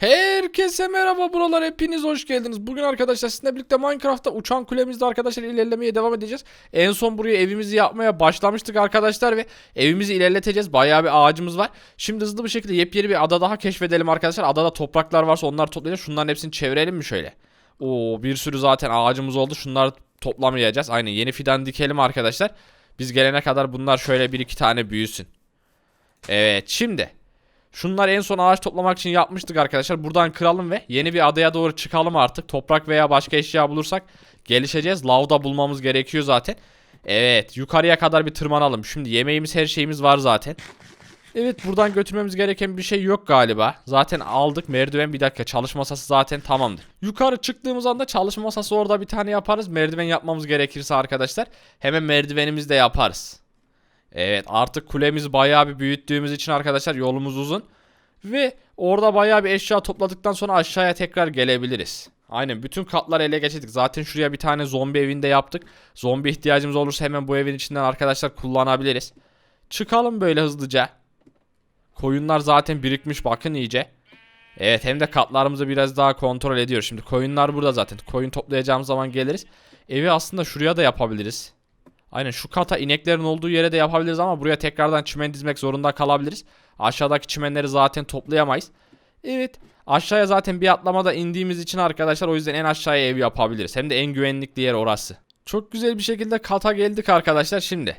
Herkese merhaba buralar hepiniz hoş geldiniz. Bugün arkadaşlar sizinle birlikte Minecraft'ta uçan kulemizde arkadaşlar ilerlemeye devam edeceğiz. En son buraya evimizi yapmaya başlamıştık arkadaşlar ve evimizi ilerleteceğiz. Bayağı bir ağacımız var. Şimdi hızlı bir şekilde yepyeni bir ada daha keşfedelim arkadaşlar. Adada topraklar varsa onları toplayacağız. Şunların hepsini çevirelim mi şöyle? Oo bir sürü zaten ağacımız oldu. Şunları toplamayacağız. Aynen yeni fidan dikelim arkadaşlar. Biz gelene kadar bunlar şöyle bir iki tane büyüsün. Evet şimdi Şunlar en son ağaç toplamak için yapmıştık arkadaşlar. Buradan kıralım ve yeni bir adaya doğru çıkalım artık. Toprak veya başka eşya bulursak gelişeceğiz. Lavda bulmamız gerekiyor zaten. Evet yukarıya kadar bir tırmanalım. Şimdi yemeğimiz her şeyimiz var zaten. Evet buradan götürmemiz gereken bir şey yok galiba. Zaten aldık merdiven bir dakika çalışma masası zaten tamamdır. Yukarı çıktığımız anda çalışma masası orada bir tane yaparız. Merdiven yapmamız gerekirse arkadaşlar hemen merdivenimizi de yaparız. Evet artık kulemiz bayağı bir büyüttüğümüz için arkadaşlar yolumuz uzun. Ve orada bayağı bir eşya topladıktan sonra aşağıya tekrar gelebiliriz. Aynen bütün katları ele geçirdik. Zaten şuraya bir tane zombi evinde yaptık. Zombi ihtiyacımız olursa hemen bu evin içinden arkadaşlar kullanabiliriz. Çıkalım böyle hızlıca. Koyunlar zaten birikmiş bakın iyice. Evet hem de katlarımızı biraz daha kontrol ediyor. Şimdi koyunlar burada zaten. Koyun toplayacağımız zaman geliriz. Evi aslında şuraya da yapabiliriz. Aynen şu kata ineklerin olduğu yere de yapabiliriz ama buraya tekrardan çimen dizmek zorunda kalabiliriz. Aşağıdaki çimenleri zaten toplayamayız. Evet aşağıya zaten bir atlamada indiğimiz için arkadaşlar o yüzden en aşağıya ev yapabiliriz. Hem de en güvenlikli yer orası. Çok güzel bir şekilde kata geldik arkadaşlar şimdi.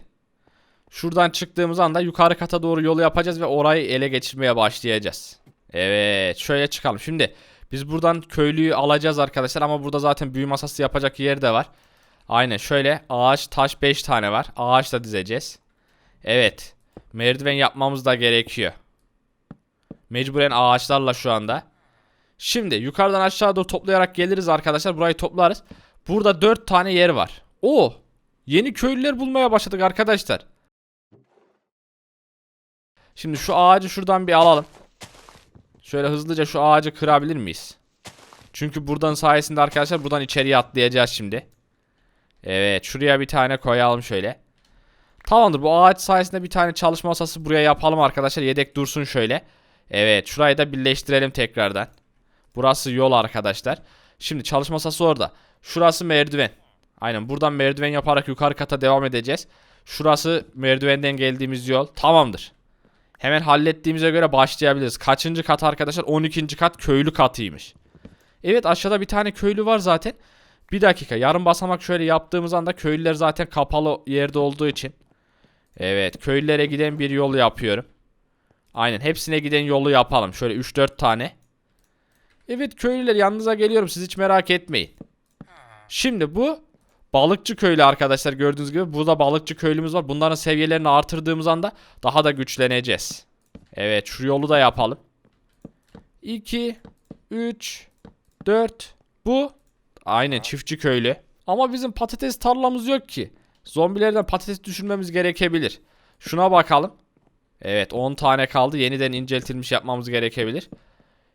Şuradan çıktığımız anda yukarı kata doğru yolu yapacağız ve orayı ele geçirmeye başlayacağız. Evet şöyle çıkalım. Şimdi biz buradan köylüyü alacağız arkadaşlar ama burada zaten büyü masası yapacak yer de var. Aynen şöyle ağaç taş 5 tane var. Ağaç da dizeceğiz. Evet. Merdiven yapmamız da gerekiyor. Mecburen ağaçlarla şu anda. Şimdi yukarıdan aşağı doğru toplayarak geliriz arkadaşlar. Burayı toplarız. Burada 4 tane yer var. Oo! Yeni köylüler bulmaya başladık arkadaşlar. Şimdi şu ağacı şuradan bir alalım. Şöyle hızlıca şu ağacı kırabilir miyiz? Çünkü buradan sayesinde arkadaşlar buradan içeriye atlayacağız şimdi. Evet şuraya bir tane koyalım şöyle. Tamamdır bu ağaç sayesinde bir tane çalışma masası buraya yapalım arkadaşlar. Yedek dursun şöyle. Evet şurayı da birleştirelim tekrardan. Burası yol arkadaşlar. Şimdi çalışma masası orada. Şurası merdiven. Aynen buradan merdiven yaparak yukarı kata devam edeceğiz. Şurası merdivenden geldiğimiz yol. Tamamdır. Hemen hallettiğimize göre başlayabiliriz. Kaçıncı kat arkadaşlar? 12. kat köylü katıymış. Evet aşağıda bir tane köylü var zaten. Bir dakika yarım basamak şöyle yaptığımız anda köylüler zaten kapalı yerde olduğu için. Evet köylülere giden bir yol yapıyorum. Aynen hepsine giden yolu yapalım. Şöyle 3-4 tane. Evet köylüler yanınıza geliyorum siz hiç merak etmeyin. Şimdi bu balıkçı köylü arkadaşlar gördüğünüz gibi. Burada balıkçı köylümüz var. Bunların seviyelerini artırdığımız anda daha da güçleneceğiz. Evet şu yolu da yapalım. 2 3 4 bu Aynen çiftçi köylü. Ama bizim patates tarlamız yok ki. Zombilerden patates düşürmemiz gerekebilir. Şuna bakalım. Evet 10 tane kaldı. Yeniden inceltilmiş yapmamız gerekebilir.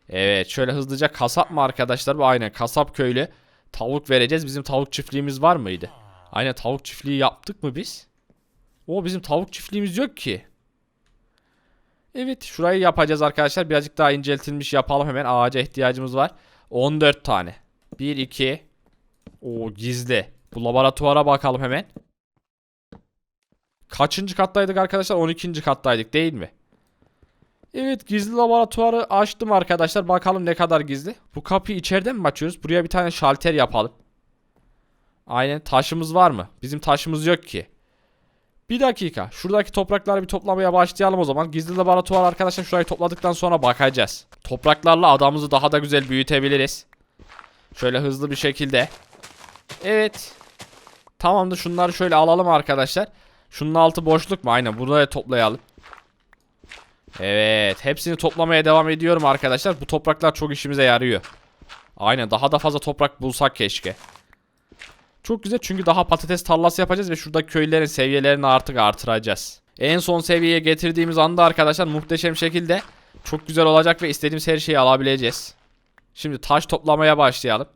Evet şöyle hızlıca kasap mı arkadaşlar? Bu aynen kasap köylü. Tavuk vereceğiz. Bizim tavuk çiftliğimiz var mıydı? Aynen tavuk çiftliği yaptık mı biz? O bizim tavuk çiftliğimiz yok ki. Evet şurayı yapacağız arkadaşlar. Birazcık daha inceltilmiş yapalım hemen. Ağaca ihtiyacımız var. 14 tane. 1 2 O gizli. Bu laboratuvara bakalım hemen. Kaçıncı kattaydık arkadaşlar? 12. kattaydık değil mi? Evet gizli laboratuvarı açtım arkadaşlar. Bakalım ne kadar gizli. Bu kapıyı içeriden mi açıyoruz? Buraya bir tane şalter yapalım. Aynen taşımız var mı? Bizim taşımız yok ki. Bir dakika. Şuradaki toprakları bir toplamaya başlayalım o zaman. Gizli laboratuvar arkadaşlar şurayı topladıktan sonra bakacağız. Topraklarla adamımızı daha da güzel büyütebiliriz. Şöyle hızlı bir şekilde. Evet. Tamamdır şunları şöyle alalım arkadaşlar. Şunun altı boşluk mu? Aynen buraya toplayalım. Evet. Hepsini toplamaya devam ediyorum arkadaşlar. Bu topraklar çok işimize yarıyor. Aynen daha da fazla toprak bulsak keşke. Çok güzel çünkü daha patates tarlası yapacağız ve şurada köylerin seviyelerini artık artıracağız. En son seviyeye getirdiğimiz anda arkadaşlar muhteşem şekilde çok güzel olacak ve istediğimiz her şeyi alabileceğiz. Şimdi taş toplamaya başlayalım.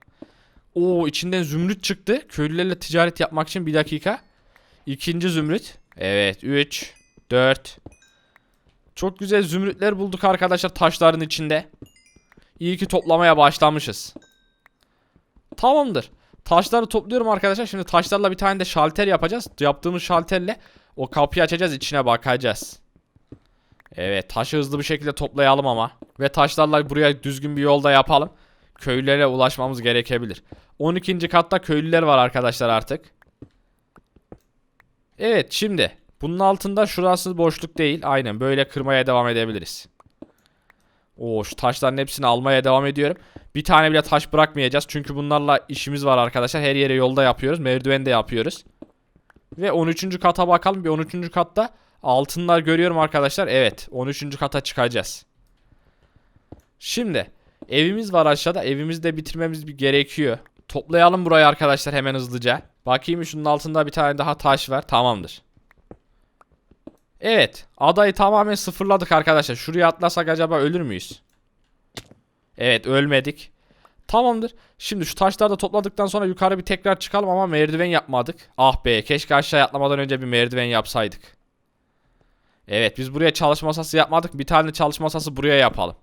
Oo içinden zümrüt çıktı. Köylülerle ticaret yapmak için bir dakika. İkinci zümrüt. Evet 3 4 Çok güzel zümrütler bulduk arkadaşlar taşların içinde. İyi ki toplamaya başlamışız. Tamamdır. Taşları topluyorum arkadaşlar. Şimdi taşlarla bir tane de şalter yapacağız. Yaptığımız şalterle o kapıyı açacağız. içine bakacağız. Evet taşı hızlı bir şekilde toplayalım ama. Ve taşlarla buraya düzgün bir yolda yapalım. Köylülere ulaşmamız gerekebilir. 12. katta köylüler var arkadaşlar artık. Evet şimdi. Bunun altında şurası boşluk değil. Aynen böyle kırmaya devam edebiliriz. Oo şu taşların hepsini almaya devam ediyorum. Bir tane bile taş bırakmayacağız. Çünkü bunlarla işimiz var arkadaşlar. Her yere yolda yapıyoruz. Merdiven de yapıyoruz. Ve 13. kata bakalım. Bir 13. katta altınlar görüyorum arkadaşlar. Evet 13. kata çıkacağız. Şimdi evimiz var aşağıda. Evimizi de bitirmemiz gerekiyor. Toplayalım burayı arkadaşlar hemen hızlıca. Bakayım şunun altında bir tane daha taş var. Tamamdır. Evet. Adayı tamamen sıfırladık arkadaşlar. Şuraya atlasak acaba ölür müyüz? Evet ölmedik. Tamamdır. Şimdi şu taşları da topladıktan sonra yukarı bir tekrar çıkalım ama merdiven yapmadık. Ah be keşke aşağı atlamadan önce bir merdiven yapsaydık. Evet biz buraya çalışma masası yapmadık. Bir tane çalışma masası buraya yapalım.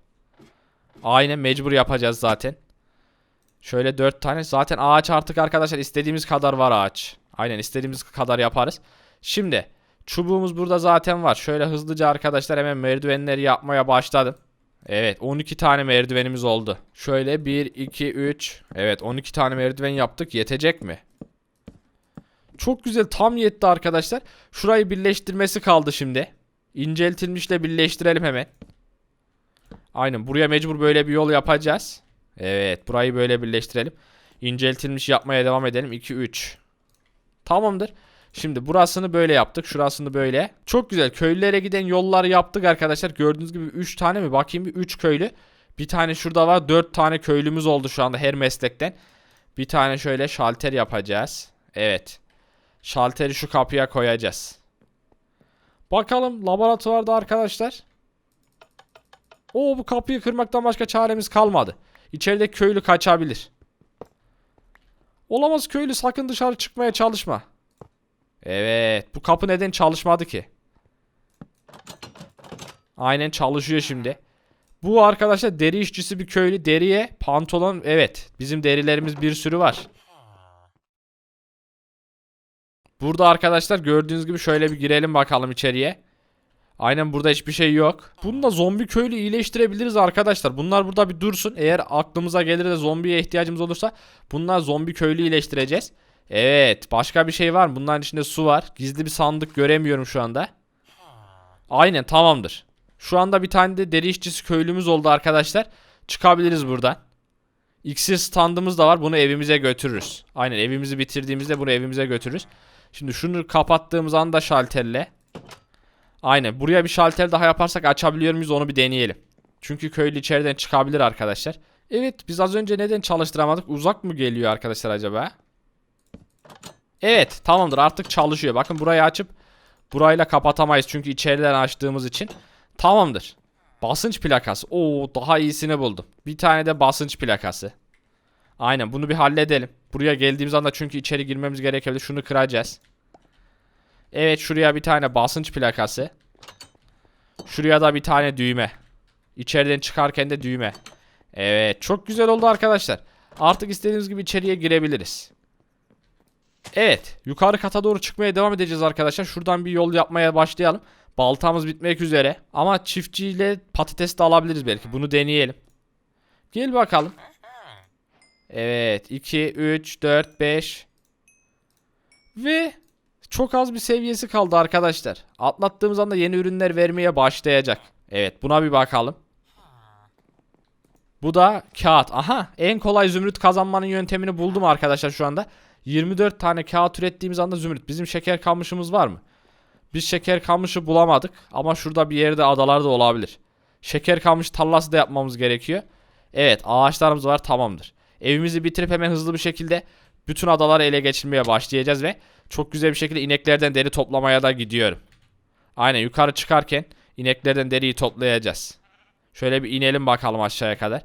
Aynen mecbur yapacağız zaten. Şöyle dört tane. Zaten ağaç artık arkadaşlar istediğimiz kadar var ağaç. Aynen istediğimiz kadar yaparız. Şimdi çubuğumuz burada zaten var. Şöyle hızlıca arkadaşlar hemen merdivenleri yapmaya başladım. Evet 12 tane merdivenimiz oldu. Şöyle 1, 2, 3. Evet 12 tane merdiven yaptık. Yetecek mi? Çok güzel tam yetti arkadaşlar. Şurayı birleştirmesi kaldı şimdi. İnceltilmişle birleştirelim hemen. Aynen buraya mecbur böyle bir yol yapacağız. Evet burayı böyle birleştirelim. İnceltilmiş yapmaya devam edelim. 2, 3. Tamamdır. Şimdi burasını böyle yaptık. Şurasını böyle. Çok güzel. Köylülere giden yollar yaptık arkadaşlar. Gördüğünüz gibi 3 tane mi? Bakayım bir 3 köylü. Bir tane şurada var. 4 tane köylümüz oldu şu anda her meslekten. Bir tane şöyle şalter yapacağız. Evet. Şalteri şu kapıya koyacağız. Bakalım laboratuvarda arkadaşlar. Oo bu kapıyı kırmaktan başka çaremiz kalmadı. İçeride köylü kaçabilir. Olamaz köylü sakın dışarı çıkmaya çalışma. Evet. Bu kapı neden çalışmadı ki? Aynen çalışıyor şimdi. Bu arkadaşlar deri işçisi bir köylü. Deriye pantolon. Evet. Bizim derilerimiz bir sürü var. Burada arkadaşlar gördüğünüz gibi şöyle bir girelim bakalım içeriye. Aynen burada hiçbir şey yok. Bununla zombi köylü iyileştirebiliriz arkadaşlar. Bunlar burada bir dursun. Eğer aklımıza gelir de zombiye ihtiyacımız olursa bunlar zombi köylü iyileştireceğiz. Evet. Başka bir şey var mı? Bunların içinde su var. Gizli bir sandık göremiyorum şu anda. Aynen tamamdır. Şu anda bir tane de deri işçisi köylümüz oldu arkadaşlar. Çıkabiliriz buradan. İksir standımız da var. Bunu evimize götürürüz. Aynen evimizi bitirdiğimizde bunu evimize götürürüz. Şimdi şunu kapattığımız anda şalterle. Aynen. Buraya bir şalter daha yaparsak açabiliyor muyuz onu bir deneyelim. Çünkü köylü içeriden çıkabilir arkadaşlar. Evet biz az önce neden çalıştıramadık? Uzak mı geliyor arkadaşlar acaba? Evet tamamdır artık çalışıyor. Bakın burayı açıp burayla kapatamayız. Çünkü içeriden açtığımız için. Tamamdır. Basınç plakası. Oo daha iyisini buldum. Bir tane de basınç plakası. Aynen bunu bir halledelim. Buraya geldiğimiz anda çünkü içeri girmemiz gerekebilir. Şunu kıracağız. Evet şuraya bir tane basınç plakası. Şuraya da bir tane düğme. İçeriden çıkarken de düğme. Evet çok güzel oldu arkadaşlar. Artık istediğimiz gibi içeriye girebiliriz. Evet yukarı kata doğru çıkmaya devam edeceğiz arkadaşlar. Şuradan bir yol yapmaya başlayalım. Baltamız bitmek üzere. Ama çiftçiyle patates de alabiliriz belki. Bunu deneyelim. Gel bakalım. Evet 2, 3, 4, 5. Ve çok az bir seviyesi kaldı arkadaşlar. Atlattığımız anda yeni ürünler vermeye başlayacak. Evet buna bir bakalım. Bu da kağıt. Aha en kolay zümrüt kazanmanın yöntemini buldum arkadaşlar şu anda. 24 tane kağıt ürettiğimiz anda zümrüt. Bizim şeker kamışımız var mı? Biz şeker kamışı bulamadık ama şurada bir yerde adalarda olabilir. Şeker kamış tarlası da yapmamız gerekiyor. Evet ağaçlarımız var tamamdır. Evimizi bitirip hemen hızlı bir şekilde bütün adaları ele geçirmeye başlayacağız ve çok güzel bir şekilde ineklerden deri toplamaya da gidiyorum. Aynen yukarı çıkarken ineklerden deriyi toplayacağız. Şöyle bir inelim bakalım aşağıya kadar.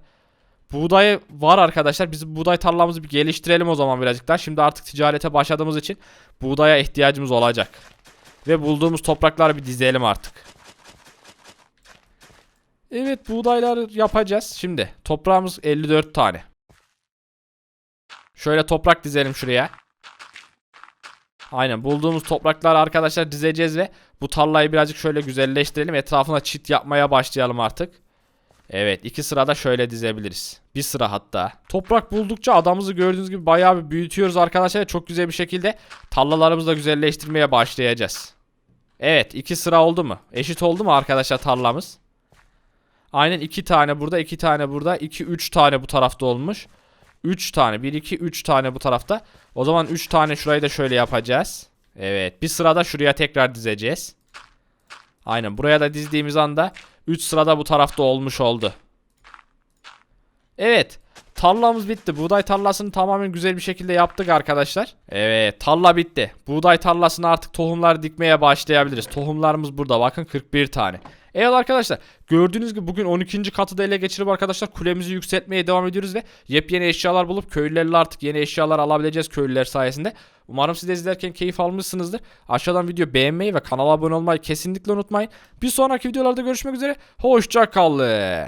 Buğday var arkadaşlar. Biz buğday tarlamızı bir geliştirelim o zaman birazcık daha. Şimdi artık ticarete başladığımız için buğdaya ihtiyacımız olacak. Ve bulduğumuz toprakları bir dizelim artık. Evet buğdayları yapacağız. Şimdi toprağımız 54 tane. Şöyle toprak dizelim şuraya. Aynen bulduğumuz toprakları arkadaşlar dizeceğiz ve bu tarlayı birazcık şöyle güzelleştirelim. Etrafına çit yapmaya başlayalım artık. Evet iki sırada şöyle dizebiliriz. Bir sıra hatta. Toprak buldukça adamımızı gördüğünüz gibi bayağı bir büyütüyoruz arkadaşlar. Çok güzel bir şekilde tarlalarımızı da güzelleştirmeye başlayacağız. Evet iki sıra oldu mu? Eşit oldu mu arkadaşlar tarlamız? Aynen iki tane burada iki tane burada. iki üç tane bu tarafta olmuş. 3 tane 1 2 3 tane bu tarafta. O zaman 3 tane şurayı da şöyle yapacağız. Evet bir sırada şuraya tekrar dizeceğiz. Aynen buraya da dizdiğimiz anda 3 sırada bu tarafta olmuş oldu. Evet. Tarlamız bitti. Buğday tarlasını tamamen güzel bir şekilde yaptık arkadaşlar. Evet tarla bitti. Buğday tarlasına artık tohumlar dikmeye başlayabiliriz. Tohumlarımız burada bakın 41 tane. Evet arkadaşlar gördüğünüz gibi bugün 12. katı da ele geçirip arkadaşlar kulemizi yükseltmeye devam ediyoruz ve yepyeni eşyalar bulup köylülerle artık yeni eşyalar alabileceğiz köylüler sayesinde. Umarım siz de izlerken keyif almışsınızdır. Aşağıdan video beğenmeyi ve kanala abone olmayı kesinlikle unutmayın. Bir sonraki videolarda görüşmek üzere. Hoşça kalın.